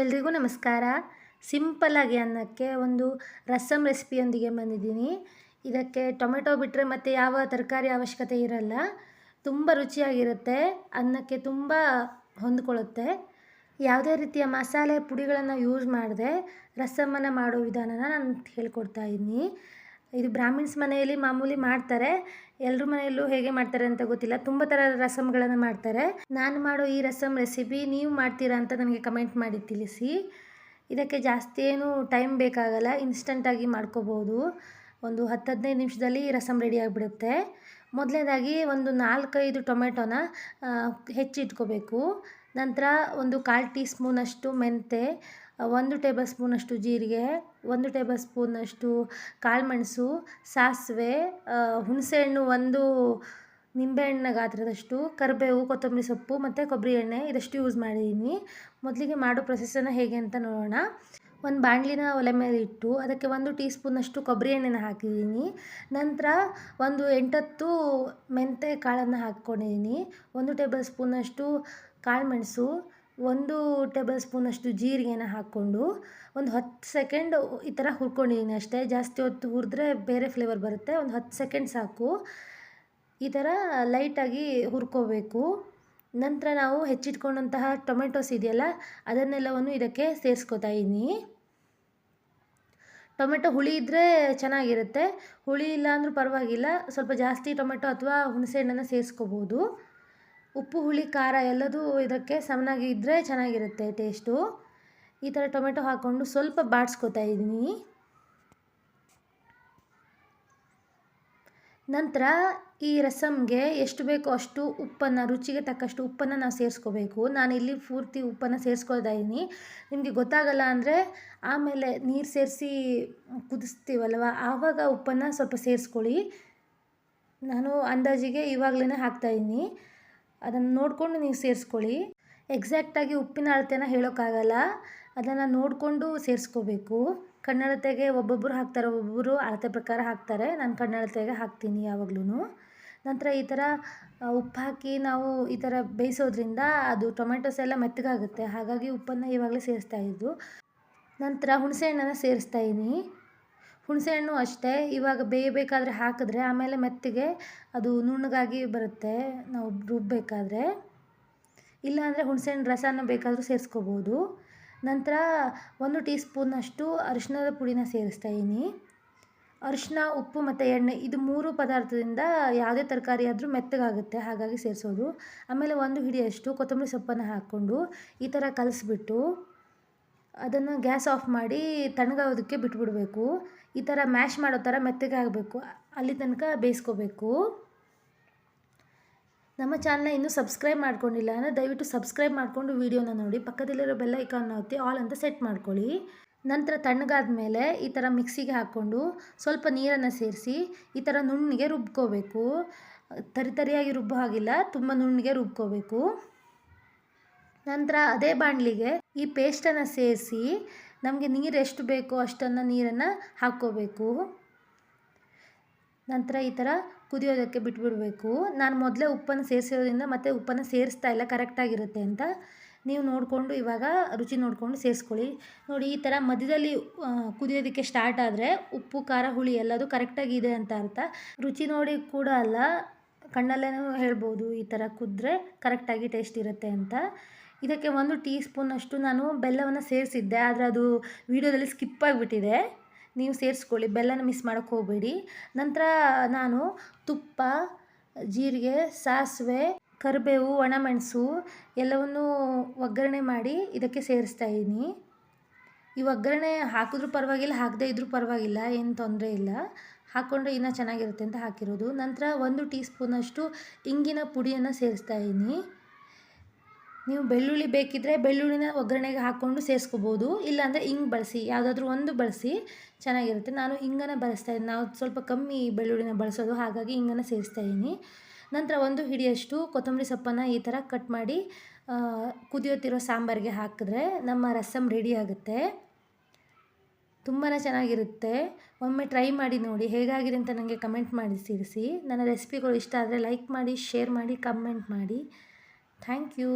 ಎಲ್ರಿಗೂ ನಮಸ್ಕಾರ. ಸಿಂಪಲ್ಲಾಗಿ ಅನ್ನಕ್ಕೆ ಒಂದು ರಸಮ್ ರೆಸಿಪಿಯೊಂದಿಗೆ ಬಂದಿದ್ದೀನಿ. ಇದಕ್ಕೆ ಟೊಮೆಟೊ ಬಿಟ್ಟರೆ ಮತ್ತು ಯಾವ ತರಕಾರಿ ಅವಶ್ಯಕತೆ ಇರಲ್ಲ. ತುಂಬ ರುಚಿಯಾಗಿರುತ್ತೆ. ಅನ್ನಕ್ಕೆ ತುಂಬ ಹೊಂದ್ಕೊಳ್ಳುತ್ತೆ. ಯಾವುದೇ ರೀತಿಯ ಮಸಾಲೆ ಪುಡಿಗಳನ್ನು ಯೂಸ್ ಮಾಡದೆ ರಸಮನ್ನು ಮಾಡೋ ವಿಧಾನನ ನಾನು ಹೇಳ್ಕೊಡ್ತಾ ಇದ್ದೀನಿ. ಇದು ಬ್ರಾಹ್ಮಿಣ್ಸ್ ಮನೆಯಲ್ಲಿ ಮಾಮೂಲಿ ಮಾಡ್ತಾರೆ. ಎಲ್ಲರ ಮನೆಯಲ್ಲೂ ಹೇಗೆ ಮಾಡ್ತಾರೆ ಅಂತ ಗೊತ್ತಿಲ್ಲ. ತುಂಬ ಥರದ ರಸಮ್ಗಳನ್ನು ಮಾಡ್ತಾರೆ. ನಾನು ಮಾಡೋ ಈ ರಸಮ್ ರೆಸಿಪಿ ನೀವು ಮಾಡ್ತೀರಾ ಅಂತ ನನಗೆ ಕಮೆಂಟ್ ಮಾಡಿ ತಿಳಿಸಿ. ಇದಕ್ಕೆ ಜಾಸ್ತಿ ಏನು ಟೈಮ್ ಬೇಕಾಗಲ್ಲ. ಇನ್ಸ್ಟಂಟಾಗಿ ಮಾಡ್ಕೋಬೋದು. ಒಂದು ಹತ್ತು ಹದಿನೈದು ನಿಮಿಷದಲ್ಲಿ ರಸಮ್ ರೆಡಿ ಆಗಿಬಿಡುತ್ತೆ. ಮೊದಲನೇದಾಗಿ ಒಂದು ನಾಲ್ಕೈದು ಟೊಮೆಟೊನ ಹೆಚ್ಚಿಟ್ಕೋಬೇಕು. ನಂತರ ಒಂದು ಕಾಲು ಟೀ ಸ್ಪೂನಷ್ಟು ಮೆಂತೆ ಒಂದು ಟೇಬಲ್ ಸ್ಪೂನಷ್ಟು ಜೀರಿಗೆ, ಒಂದು ಟೇಬಲ್ ಸ್ಪೂನಷ್ಟು ಕಾಳುಮೆಣಸು, ಸಾಸಿವೆ ಹುಣಸೆಹಣ್ಣು ಒಂದು ನಿಂಬೆಹಣ್ಣಿನ ಗಾತ್ರದಷ್ಟು, ಕರಿಬೇವು, ಕೊತ್ತಂಬರಿ ಸೊಪ್ಪು ಮತ್ತು ಕೊಬ್ಬರಿ ಎಣ್ಣೆ ಇದಷ್ಟು ಯೂಸ್ ಮಾಡಿದ್ದೀನಿ ಮೊದಲಿಗೆ ಮಾಡೋ ಪ್ರೊಸೆಸನ್ನು ಹೇಗೆ ಅಂತ ನೋಡೋಣ. ಒಂದು ಬಾಣಲಿನ ಒಲೆ ಮೇಲೆ ಇಟ್ಟು ಅದಕ್ಕೆ ಒಂದು ಟೀ ಸ್ಪೂನಷ್ಟು ಕೊಬ್ಬರಿ ಎಣ್ಣೆನ ಹಾಕಿದ್ದೀನಿ ನಂತರ ಒಂದು ಎಂಟತ್ತು ಮೆಂತೆ ಕಾಳನ್ನು ಹಾಕ್ಕೊಂಡಿದ್ದೀನಿ ಒಂದು ಟೇಬಲ್ ಸ್ಪೂನಷ್ಟು ಕಾಳುಮೆಣಸು ಒಂದು ಟೇಬಲ್ ಸ್ಪೂನಷ್ಟು ಜೀರಿಗೆನ ಹಾಕ್ಕೊಂಡು ಒಂದು ಹತ್ತು ಸೆಕೆಂಡ್ ಈ ಥರ ಹುರ್ಕೊಂಡಿದ್ದೀನಿ ಅಷ್ಟೇ. ಜಾಸ್ತಿ ಹೊತ್ತು ಹುರಿದ್ರೆ ಬೇರೆ ಫ್ಲೇವರ್ ಬರುತ್ತೆ. ಒಂದು ಹತ್ತು ಸೆಕೆಂಡ್ ಸಾಕು. ಈ ಥರ ಲೈಟಾಗಿ ಹುರ್ಕೋಬೇಕು. ನಂತರ ನಾವು ಹೆಚ್ಚಿಟ್ಕೊಂಡಂತಹ ಟೊಮೆಟೊಸ್ ಇದೆಯಲ್ಲ, ಅದನ್ನೆಲ್ಲವನ್ನು ಇದಕ್ಕೆ ಸೇರಿಸ್ಕೊತಾ ಇದ್ದೀನಿ ಟೊಮೆಟೊ ಹುಳಿ ಇದ್ದರೆ ಚೆನ್ನಾಗಿರುತ್ತೆ. ಹುಳಿ ಇಲ್ಲ ಅಂದರೂ ಪರವಾಗಿಲ್ಲ. ಸ್ವಲ್ಪ ಜಾಸ್ತಿ ಟೊಮೆಟೊ ಅಥವಾ ಹುಣಸೆಹಣ್ಣನ್ನು ಸೇರಿಸ್ಕೋಬೋದು. ಉಪ್ಪು, ಹುಳಿ, ಖಾರ ಎಲ್ಲದೂ ಇದಕ್ಕೆ ಸಮನಾಗಿ ಇದ್ದರೆ ಚೆನ್ನಾಗಿರುತ್ತೆ ಟೇಸ್ಟು ಈ ಥರ ಟೊಮೆಟೊ ಹಾಕ್ಕೊಂಡು ಸ್ವಲ್ಪ ಬಾಡಿಸ್ಕೊತಾ ಇದ್ದೀನಿ. ನಂತರ ಈ ರಸಮ್ಗೆ ಎಷ್ಟು ಬೇಕೋ ಅಷ್ಟು ಉಪ್ಪನ್ನು, ರುಚಿಗೆ ತಕ್ಕಷ್ಟು ಉಪ್ಪನ್ನು ನಾವು ಸೇರಿಸ್ಕೋಬೇಕು. ನಾನು ಇಲ್ಲಿ ಪೂರ್ತಿ ಉಪ್ಪನ್ನು ಸೇರಿಸ್ಕೊಳ್ತಾ ಇದ್ದೀನಿ. ನಿಮಗೆ ಗೊತ್ತಾಗಲ್ಲ ಅಂದರೆ ಆಮೇಲೆ ನೀರು ಸೇರಿಸಿ ಕುದಿಸ್ತೀವಲ್ವ? ಆವಾಗ ಉಪ್ಪನ್ನು ಸ್ವಲ್ಪ ಸೇರಿಸ್ಕೊಳ್ಳಿ. ನಾನು ಅಂದಾಜಿಗೆ ಇವಾಗಲೇ ಹಾಕ್ತಾಯಿದ್ದೀನಿ ಅದನ್ನು ನೋಡಿಕೊಂಡು ನೀವು ಸೇರಿಸ್ಕೊಳ್ಳಿ. ಎಕ್ಸಾಕ್ಟಾಗಿ ಉಪ್ಪಿನ ಅಳತೆನ ಹೇಳೋಕ್ಕಾಗಲ್ಲ. ಅದನ್ನು ನೋಡಿಕೊಂಡು ಸೇರಿಸ್ಕೋಬೇಕು. ಕಣ್ಣಳತೆಗೆ ಒಬ್ಬೊಬ್ಬರು ಹಾಕ್ತಾರೆ ಒಬ್ಬೊಬ್ಬರು ಅಳತೆ ಪ್ರಕಾರ ಹಾಕ್ತಾರೆ. ನಾನು ಕಣ್ಣಳತೆಗೆ ಹಾಕ್ತೀನಿ ಯಾವಾಗ್ಲೂ ನಂತರ ಈ ಥರ ಉಪ್ಪು ಹಾಕಿ ನಾವು ಈ ಥರ ಬೇಯಿಸೋದ್ರಿಂದ ಅದು ಟೊಮೆಟೊಸ್ ಎಲ್ಲ ಮೆತ್ತಗಾಗುತ್ತೆ. ಹಾಗಾಗಿ ಉಪ್ಪನ್ನು ಇವಾಗಲೇ ಸೇರಿಸ್ತಾ ಇದ್ದು, ನಂತರ ಹುಣಸೆಹಣ್ಣನ್ನು ಸೇರಿಸ್ತಾ ಇದ್ದೀನಿ. ಹುಣಸೆಹಣ್ಣು ಅಷ್ಟೇ. ಇವಾಗ ಬೇಯಬೇಕಾದ್ರೆ ಹಾಕಿದ್ರೆ ಆಮೇಲೆ ಮೆತ್ತಗೆ ಅದು ನುಣ್ಣಗಾಗಿ ಬರುತ್ತೆ. ನಾವು ರುಬ್ಬಬೇಕಾದ್ರೆ ಇಲ್ಲಾಂದರೆ ಹುಣಸೆಹಣ್ಣು ರಸನ ಬೇಕಾದರೂ ಸೇರಿಸ್ಕೋಬೋದು. ನಂತರ ಒಂದು ಟೀ ಸ್ಪೂನಷ್ಟು ಅರಿಶಿಣದ ಪುಡಿನ ಸೇರಿಸ್ತಾ ಇದ್ದೀನಿ ಅರಿಶಿನ ಉಪ್ಪು ಮತ್ತು ಎಣ್ಣೆ ಇದು ಮೂರು ಪದಾರ್ಥದಿಂದ ಯಾವುದೇ ತರಕಾರಿ ಆದರೂ ಮೆತ್ತಗಾಗುತ್ತೆ. ಹಾಗಾಗಿ ಸೇರಿಸೋದು. ಆಮೇಲೆ ಒಂದು ಹಿಡಿಯಷ್ಟು ಕೊತ್ತಂಬರಿ ಸೊಪ್ಪನ್ನು ಹಾಕ್ಕೊಂಡು ಈ ಥರ ಕಲಿಸ್ಬಿಟ್ಟು ಅದನ್ನು ಗ್ಯಾಸ್ ಆಫ್ ಮಾಡಿ ತಣ್ಣಗಾಗೋದಕ್ಕೆ ಬಿಟ್ಬಿಡಬೇಕು. ಈ ಥರ ಮ್ಯಾಶ್ ಮಾಡೋ ಥರ ಮೆತ್ತಗೆ ಆಗಬೇಕು. ಅಲ್ಲಿ ತನಕ ಬೇಯಿಸ್ಕೋಬೇಕು. ನಮ್ಮ ಚಾನಲ್ನ ಇನ್ನೂ ಸಬ್ಸ್ಕ್ರೈಬ್ ಮಾಡ್ಕೊಂಡಿಲ್ಲ ಅಂದರೆ ದಯವಿಟ್ಟು ಸಬ್ಸ್ಕ್ರೈಬ್ ಮಾಡಿಕೊಂಡು ವೀಡಿಯೋನ ನೋಡಿ. ಪಕ್ಕದಲ್ಲಿರೋ ಬೆಲ್ಲ ಐಕಾನ್ ಒತ್ತಿ ಆಲ್ ಅಂತ ಸೆಟ್ ಮಾಡ್ಕೊಳ್ಳಿ. ನಂತರ ತಣ್ಣಗಾದ ಮೇಲೆ ಈ ಥರ ಮಿಕ್ಸಿಗೆ ಹಾಕ್ಕೊಂಡು ಸ್ವಲ್ಪ ನೀರನ್ನು ಸೇರಿಸಿ ಈ ಥರ ನುಣ್ಣಿಗೆ ರುಬ್ಕೋಬೇಕು. ತರಿತರಿಯಾಗಿ ರುಬ್ಬೋ ಹಾಗಿಲ್ಲ, ತುಂಬ ನುಣ್ಣಿಗೆ ರುಬ್ಕೋಬೇಕು. ನಂತರ ಅದೇ ಬಾಣಲಿಗೆ ಈ ಪೇಸ್ಟನ್ನು ಸೇರಿಸಿ ನಮಗೆ ನೀರು ಎಷ್ಟು ಬೇಕೋ ಅಷ್ಟನ್ನು ನೀರನ್ನು ಹಾಕ್ಕೋಬೇಕು. ನಂತರ ಈ ಥರ ಕುದಿಯೋದಕ್ಕೆ ಬಿಟ್ಬಿಡಬೇಕು. ನಾನು ಮೊದಲೇ ಉಪ್ಪನ್ನು ಸೇರಿಸೋದ್ರಿಂದ ಮತ್ತೆ ಉಪ್ಪನ್ನು ಸೇರಿಸ್ತಾ ಇಲ್ಲ, ಕರೆಕ್ಟಾಗಿರುತ್ತೆ ಅಂತ. ನೀವು ನೋಡಿಕೊಂಡು ಇವಾಗ ರುಚಿ ನೋಡಿಕೊಂಡು ಸೇರಿಸ್ಕೊಳ್ಳಿ. ನೋಡಿ, ಈ ಥರ ಮಧ್ಯದಲ್ಲಿ ಕುದಿಯೋದಕ್ಕೆ ಸ್ಟಾರ್ಟ್ ಆದರೆ ಉಪ್ಪು, ಖಾರ, ಹುಳಿ ಎಲ್ಲದು ಕರೆಕ್ಟಾಗಿದೆ ಅಂತ ಅರ್ಥ. ರುಚಿ ನೋಡಿ ಕೂಡ ಅಲ್ಲ ಕಣ್ಣಲ್ಲೇ ಹೇಳ್ಬೋದು ಈ ಥರ ಕುದ್ರೆ ಕರೆಕ್ಟಾಗಿ ಟೇಸ್ಟ್ ಇರುತ್ತೆ ಅಂತ. ಇದಕ್ಕೆ ಒಂದು ಟೀ ಸ್ಪೂನಷ್ಟು ನಾನು ಬೆಲ್ಲವನ್ನು ಸೇರಿಸಿದ್ದೆ, ಆದರೆ ಅದು ವೀಡಿಯೋದಲ್ಲಿ ಸ್ಕಿಪ್ ಆಗಿಬಿಟ್ಟಿದೆ. ನೀವು ಸೇರಿಸ್ಕೊಳ್ಳಿ, ಬೆಲ್ಲನ ಮಿಸ್ ಮಾಡೋಕ್ಕೆ ಹೋಗಬೇಡಿ. ನಂತರ ನಾನು ತುಪ್ಪ, ಜೀರಿಗೆ, ಸಾಸಿವೆ, ಕರಿಬೇವು, ಒಣಮೆಣಸು ಎಲ್ಲವನ್ನು ಒಗ್ಗರಣೆ ಮಾಡಿ ಇದಕ್ಕೆ ಸೇರಿಸ್ತಾ ಇದ್ದೀನಿ ಈ ಒಗ್ಗರಣೆ ಹಾಕಿದ್ರೂ ಪರವಾಗಿಲ್ಲ, ಹಾಕದೇ ಇದ್ರೂ ಪರವಾಗಿಲ್ಲ, ಏನು ತೊಂದರೆ ಇಲ್ಲ. ಹಾಕ್ಕೊಂಡ್ರೆ ಇನ್ನೂ ಚೆನ್ನಾಗಿರುತ್ತೆ ಅಂತ ಹಾಕಿರೋದು. ನಂತರ ಒಂದು ಟೀ ಸ್ಪೂನಷ್ಟು ಇಂಗಿನ ಪುಡಿಯನ್ನು ಸೇರಿಸ್ತಾ ಇದ್ದೀನಿ ನೀವು ಬೆಳ್ಳುಳ್ಳಿ ಬೇಕಿದ್ದರೆ ಬೆಳ್ಳುಳ್ಳಿನ ಒಗ್ಗರಣೆಗೆ ಹಾಕ್ಕೊಂಡು ಸೇರಿಸ್ಕೋಬೋದು ಇಲ್ಲಾಂದರೆ ಹಿಂಗೆ ಬಳಸಿ, ಯಾವುದಾದ್ರೂ ಒಂದು ಬಳಸಿ ಚೆನ್ನಾಗಿರುತ್ತೆ. ನಾನು ಹಿಂಗನ್ನು ಬಳಸ್ತಾ ಇದ್ದೀನಿ ನಾವು ಸ್ವಲ್ಪ ಕಮ್ಮಿ ಬೆಳ್ಳುಳ್ಳಿನ ಬಳಸೋದು, ಹಾಗಾಗಿ ಹಿಂಗನ್ನು ಸೇರಿಸ್ತಾ ಇದ್ದೀನಿ. ನಂತರ ಒಂದು ಹಿಡಿಯಷ್ಟು ಕೊತ್ತಂಬರಿ ಸೊಪ್ಪನ್ನು ಈ ಥರ ಕಟ್ ಮಾಡಿ ಕುದಿಯೋತಿರೋ ಸಾಂಬಾರಿಗೆ ಹಾಕಿದ್ರೆ ನಮ್ಮ ರಸಮ್ ರೆಡಿ ಆಗುತ್ತೆ. ತುಂಬಾ ಚೆನ್ನಾಗಿರುತ್ತೆ. ಒಮ್ಮೆ ಟ್ರೈ ಮಾಡಿ ನೋಡಿ, ಹೇಗಾಗಿದೆ ಅಂತ ನನಗೆ ಕಮೆಂಟ್ ಮಾಡಿ ತಿಳಿಸಿ. ನನ್ನ ರೆಸಿಪಿಗಳು ಇಷ್ಟ ಆದರೆ ಲೈಕ್ ಮಾಡಿ ಶೇರ್ ಮಾಡಿ ಕಮೆಂಟ್ ಮಾಡಿ. Thank you